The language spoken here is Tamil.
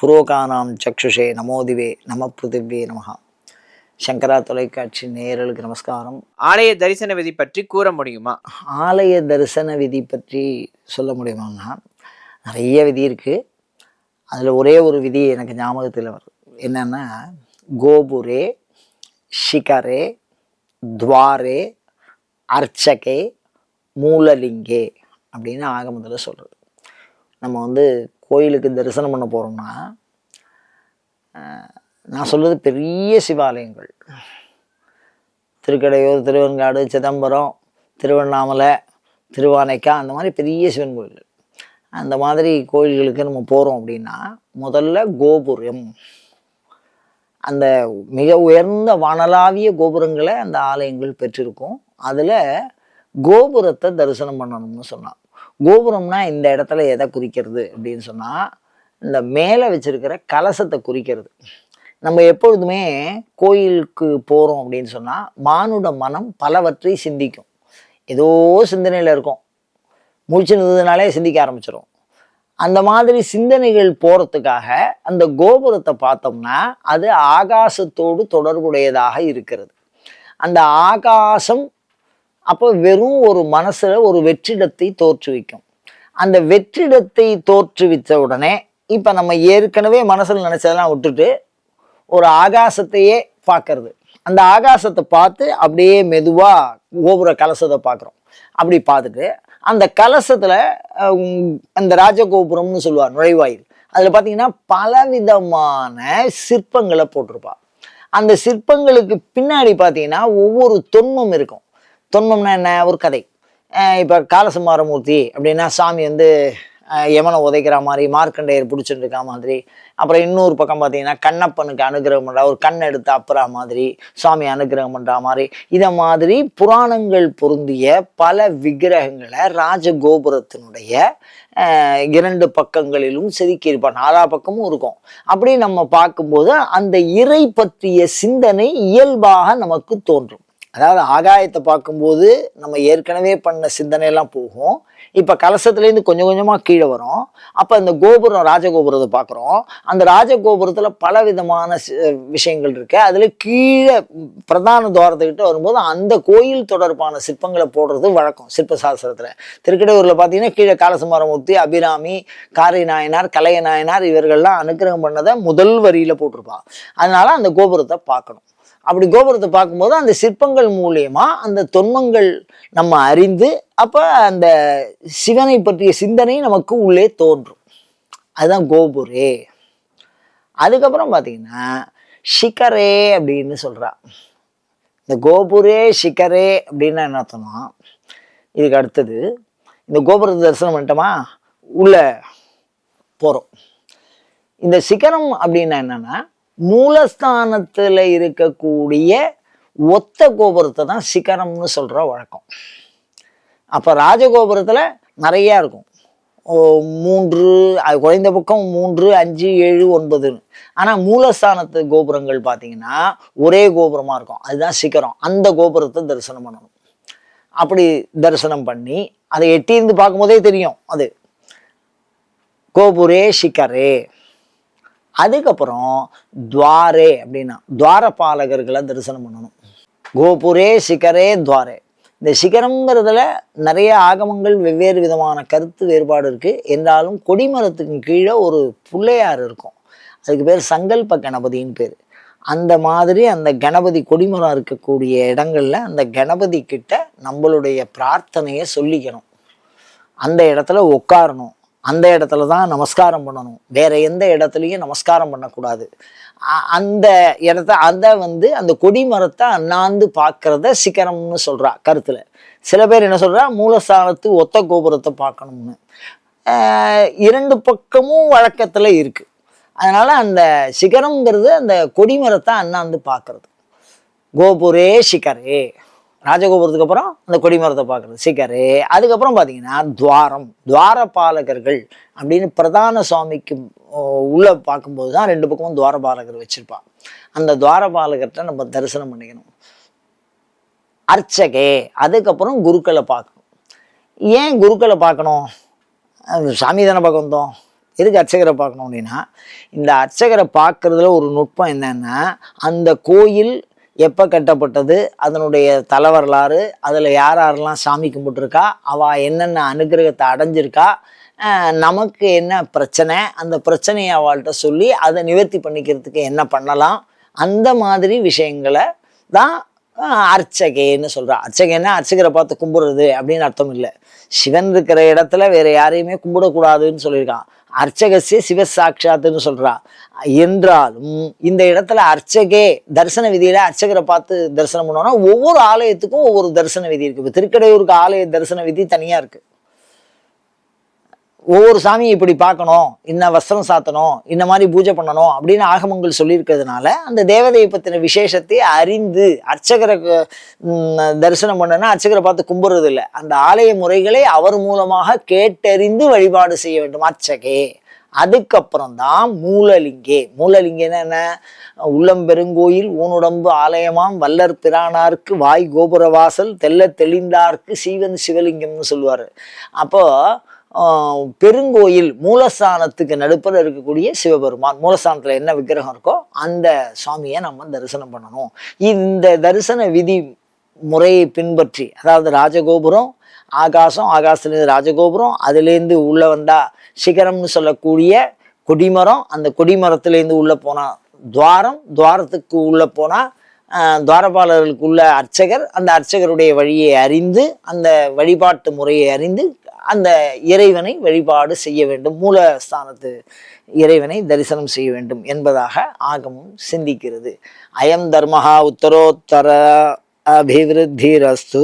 புரோகானாம் சக்ஷுஷே நமோதிவே நம பிருதிவே நமஹா. சங்கரா தொலைக்காட்சி நேயர்களுக்கு நமஸ்காரம். ஆலய தரிசன விதி பற்றி கூற முடியுமா? ஆலய தரிசன விதி பற்றி சொல்ல முடியுமான்னா நிறைய விதி இருக்குது அதில் ஒரே ஒரு விதி எனக்கு ஞாபகத்தில் வருது. என்னென்னா கோபுரே ஷிகரே துவாரே அர்ச்சகே மூலலிங்கே அப்படின்னு ஆகமத்தில் சொல்கிறது நம்ம வந்து கோயிலுக்கு தரிசனம் பண்ண போகிறோம்னா நான் சொல்கிறது பெரிய சிவாலயங்கள். திருக்கடையூர் திருவெண்காடு சிதம்பரம் திருவண்ணாமலை திருவானைக்கா அந்த மாதிரி பெரிய சிவன் கோயில் அந்த மாதிரி கோயில்களுக்கு நம்ம போகிறோம் அப்படின்னா முதல்ல கோபுரம். அந்த மிக உயர்ந்த வானலாவிய கோபுரங்களை அந்த ஆலயங்கள் பெற்றிருக்கும். அதில் கோபுரத்தை தரிசனம் பண்ணணும்னு சொன்னான். கோபுரம்னா இந்த இடத்துல எதை குறிக்கிறது அப்படின்னு சொன்னால் இந்த மேலே வச்சிருக்கிற கலசத்தை குறிக்கிறது. நம்ம எப்பொழுதுமே கோயிலுக்கு போகிறோம் அப்படின்னு சொன்னால் மானுட மனம் பலவற்றை சிந்திக்கும். ஏதோ சிந்தனையில் இருக்கும். முழிச்சு நின்றதுனாலே சிந்திக்க ஆரம்பிச்சிடும் அந்த மாதிரி சிந்தனைகள் போகிறதுக்காக அந்த கோபுரத்தை பார்த்தோம்னா அது ஆகாசத்தோடு தொடர்புடையதாக இருக்கிறது. அந்த ஆகாசம் அப்போ வெறும் ஒரு மனசுல ஒரு வெற்றிடத்தை தோற்றுவிக்கும் அந்த வெற்றிடத்தை தோற்றுவித்த உடனே இப்போ நம்ம ஏற்கனவே மனசில் நினச்சதெல்லாம் விட்டுட்டு ஒரு ஆகாசத்தையே பார்க்கறது. அந்த ஆகாசத்தை பார்த்து அப்படியே மெதுவாக கோபுர கலசத்தை பார்க்குறோம். அப்படி பார்த்துட்டு அந்த கலசத்தில் அந்த ராஜகோபுரம்னு சொல்லுவார் நுழைவாயில். அதில் பார்த்தீங்கன்னா பலவிதமான சிற்பங்களை போட்டிருப்பா. அந்த சிற்பங்களுக்கு பின்னாடி பார்த்தீங்கன்னா ஒவ்வொரு தொன்மம் இருக்கும். தொன்மம்னா என்ன? ஒரு கதை. இப்போ காலசுமாரமூர்த்தி அப்படின்னா சாமி வந்து யமனை உதைக்கிற மாதிரி மார்க்கண்டேயர் பிடிச்சிட்டு இருக்கா மாதிரி. அப்புறம் இன்னொரு பக்கம் பார்த்தீங்கன்னா கண்ணப்பனுக்கு அனுகிரகம் பண்ணுறா ஒரு கண் எடுத்து அப்புறா மாதிரி சுவாமி அனுகிரகம் பண்ணுற மாதிரி. இதை மாதிரி புராணங்கள் பொருந்திய பல விக்கிரகங்களை ராஜகோபுரத்தினுடைய இரண்டு பக்கங்களிலும் செதுக்கியிருப்பார் நாலா பக்கமும் இருக்கும். அப்படி நம்ம பார்க்கும்போது அந்த இறை பற்றிய சிந்தனை இயல்பாக நமக்கு தோன்றும். அதாவது ஆகாயத்தை பார்க்கும்போது நம்ம ஏற்கனவே பண்ண சிந்தனையெல்லாம் போகும். இப்போ கலசத்துலேருந்து கொஞ்சம் கொஞ்சமாக கீழே வரும். அப்போ அந்த கோபுரம் ராஜகோபுரத்தை பார்க்குறோம். அந்த ராஜகோபுரத்தில் பல விதமான விஷயங்கள் இருக்குது அதில் கீழே பிரதான துவாரத்துக்கிட்ட வரும்போது அந்த கோயில் தொடர்பான சிற்பங்களை போடுறது வழக்கம் சிற்ப சாஸ்திரத்தில். திருக்கடையூரில் பார்த்தீங்கன்னா கீழே காலசுமாரமூர்த்தி அபிராமி காரை நாயனார் கலைய நாயனார் இவர்கள்லாம் அனுக்கிரகம் பண்ணதை முதல் வரியில் போட்டிருப்பா அதனால் அந்த கோபுரத்தை பார்க்கணும். அப்படி கோபுரத்தை பார்க்கும்போது அந்த சிற்பங்கள் மூலியமா அந்த தொன்மங்கள் நம்ம அறிந்து அப்ப அந்த சிவனை பற்றிய சிந்தனை நமக்கு உள்ளே தோன்றும். அதுதான் கோபுரே. அதுக்கப்புறம் பார்த்தீங்கன்னா ஷிகரே அப்படின்னு சொல்றா. இந்த கோபுரே ஷிகரே அப்படின்னு என்ன அர்த்தம்னா இதுக்கு அடுத்தது இந்த கோபுரத்தை தரிசனம் பண்ணிட்டோமா உள்ள போறோம். இந்த சிகரம் அப்படின்னா என்னன்னா மூலஸ்தானத்தில் இருக்கக்கூடிய ஒத்த கோபுரத்தை தான் சிகரம்னு சொல்கிற வழக்கம். அப்போ ராஜகோபுரத்தில் நிறையா இருக்கும். ஓ, மூன்று அது குறைந்த பக்கம் மூன்று அஞ்சு ஏழு ஒன்பதுன்னு. ஆனால் மூலஸ்தானத்து கோபுரங்கள் பார்த்தீங்கன்னா ஒரே கோபுரமாக இருக்கும். அதுதான் சிகரம். அந்த கோபுரத்தை தரிசனம் பண்ணணும். அப்படி தரிசனம் பண்ணி அதை எட்டியிருந்து பார்க்கும்போதே தெரியும் அது. கோபுரே சிக்கரே அதுக்கப்புறம் துவாரே அப்படின்னா துவாரபாலகர்களை தரிசனம் பண்ணணும். கோபுரே சிகரே துவாரே. இந்த சிகரங்கிறதுல நிறைய ஆகமங்கள் வெவ்வேறு விதமான கருத்து வேறுபாடு இருக்குது என்றாலும் கொடிமரத்துக்கு கீழே ஒரு பிள்ளையார் இருக்கும். அதுக்கு பேர் சங்கல்ப கணபதின்னு பேர். அந்த மாதிரி அந்த கணபதி கொடிமரம் இருக்கக்கூடிய இடங்கள்ல அந்த கணபதி கிட்ட நம்மளுடைய பிரார்த்தனையை சொல்லிக்கணும். அந்த இடத்துல உட்காரணும். அந்த இடத்துல தான் நமஸ்காரம் பண்ணணும். வேற எந்த இடத்துலையும் நமஸ்காரம் பண்ணக்கூடாது. அ- அந்த இடத்த அதை வந்து அந்த கொடிமரத்தை அண்ணாந்து பார்க்கறத சிகரம்னு சொல்கிறா கருத்தில். சில பேர் என்ன சொல்கிறா மூலஸ்தானத்து ஒத்த கோபுரத்தை பார்க்கணும்னு இரண்டு பக்கமும் வழக்கத்தில் இருக்குது அதனால் அந்த சிகரம்ங்கிறது அந்த கொடிமரத்தை அண்ணாந்து பார்க்கறது கோபுரே சிகரே. ராஜகோபுரத்துக்கு அப்புறம் அந்த கொடிமரத்தை பார்க்குறது. சீக்கரு அதுக்கப்புறம் பார்த்தீங்கன்னா துவாரம். துவாரபாலகர்கள் அப்படின்னு பிரதான சுவாமிக்கு உள்ளே உள்ள பார்க்கும்போது தான் ரெண்டு பக்கமும் துவாரபாலகர் வச்சுருப்பா. அந்த துவாரபாலகர்கிட்ட நம்ம தரிசனம் பண்ணிக்கணும். அர்ச்சகே அதுக்கப்புறம் குருக்களை பார்க்கணும். ஏன் குருக்களை பார்க்கணும்? சாமி தானே பார்க்க வந்தோம். எதுக்கு அர்ச்சகரை பார்க்கணும் அப்படின்னா இந்த அர்ச்சகரை பார்க்குறதுல ஒரு நுட்பம் என்னன்னா அந்த கோயில் எப்போ கட்டப்பட்டது அதனுடைய தலைவரலாறு அதில் யார் யாரெல்லாம் சாமி கும்பிட்டுருக்கா அவள் என்னென்ன அனுகிரகத்தை அடைஞ்சிருக்கா நமக்கு என்ன பிரச்சனை அந்த பிரச்சனையை அவள்கிட்ட சொல்லி அதை நிவர்த்தி பண்ணிக்கிறதுக்கு என்ன பண்ணலாம் அந்த மாதிரி விஷயங்களை தான் அர்ச்சகைன்னு சொல்கிறான் அர்ச்சகைன்னா அர்ச்சகரை பார்த்து கும்பிடுறது அப்படின்னு அர்த்தம் இல்லை. சிவன் இருக்கிற இடத்துல வேறு யாரையுமே கும்பிடக்கூடாதுன்னு சொல்லியிருக்கான். அர்ச்சகசிய சிவ சாட்சாத்துன்னு சொல்றா. என்றாலும் இந்த இடத்துல அர்ச்சகே தரிசன விதியில அர்ச்சகரை பார்த்து தரிசனம் பண்ணோம்னா ஒவ்வொரு ஆலயத்துக்கும் ஒவ்வொரு தரிசன விதி இருக்கு. இப்போ திருக்கடையூருக்கு ஆலய தரிசன விதி தனியா இருக்கு. ஒவ்வொரு சாமியை இப்படி பார்க்கணும் இன்ன வஸ்திரம் சாத்தணும் இந்த மாதிரி பூஜை பண்ணணும் அப்படின்னு ஆகமங்கள் சொல்லியிருக்கிறதுனால அந்த தேவதையை பற்றின விசேஷத்தை அறிந்து அர்ச்சகரை தரிசனம் பண்ணனா அர்ச்சகரை பார்த்து கும்பிடுறது இல்லை அந்த ஆலய முறைகளை அவர் மூலமாக கேட்டறிந்து வழிபாடு செய்ய வேண்டும் அர்ச்சகே. அதுக்கப்புறம் தான் மூலலிங்கே. மூலலிங்கன்னு என்ன? உள்ளம் பெருங்கோயில் ஊனுடம்பு ஆலயமாம் வல்லர் பிரானார்க்கு வாய் கோபுரவாசல் தெல்ல தெளிந்தார்க்கு சீவன் சிவலிங்கம்னு சொல்லுவார். அப்போது பெருங்கோயில் மூலஸ்தானத்துக்கு நடுப்பில் இருக்கக்கூடிய சிவபெருமான். மூலஸ்தானத்தில் என்ன விக்கிரகம் இருக்கோ அந்த சுவாமியை நம்ம தரிசனம் பண்ணணும். இந்த தரிசன விதி முறையை பின்பற்றி அதாவது ராஜகோபுரம் ஆகாசம் ஆகாசத்துலேருந்து ராஜகோபுரம் அதுலேருந்து உள்ளே வந்தால் சிகரம்னு சொல்லக்கூடிய கொடிமரம் அந்த கொடிமரத்துலேருந்து உள்ளே போனால் துவாரம் துவாரத்துக்கு உள்ளே போனால் துவாரபாலர்களுக்கு உள்ள அர்ச்சகர் அந்த அர்ச்சகருடைய வழியை அறிந்து அந்த வழிபாட்டு முறையை அறிந்து அந்த இறைவனை வழிபாடு செய்ய வேண்டும். மூலஸ்தானத்து இறைவனை தரிசனம் செய்ய வேண்டும் என்பதாக ஆகமும் சிந்திக்கிறது. அயம் தர்மஹா உத்தரோத்தர அபிவிருத்திரஸ்து.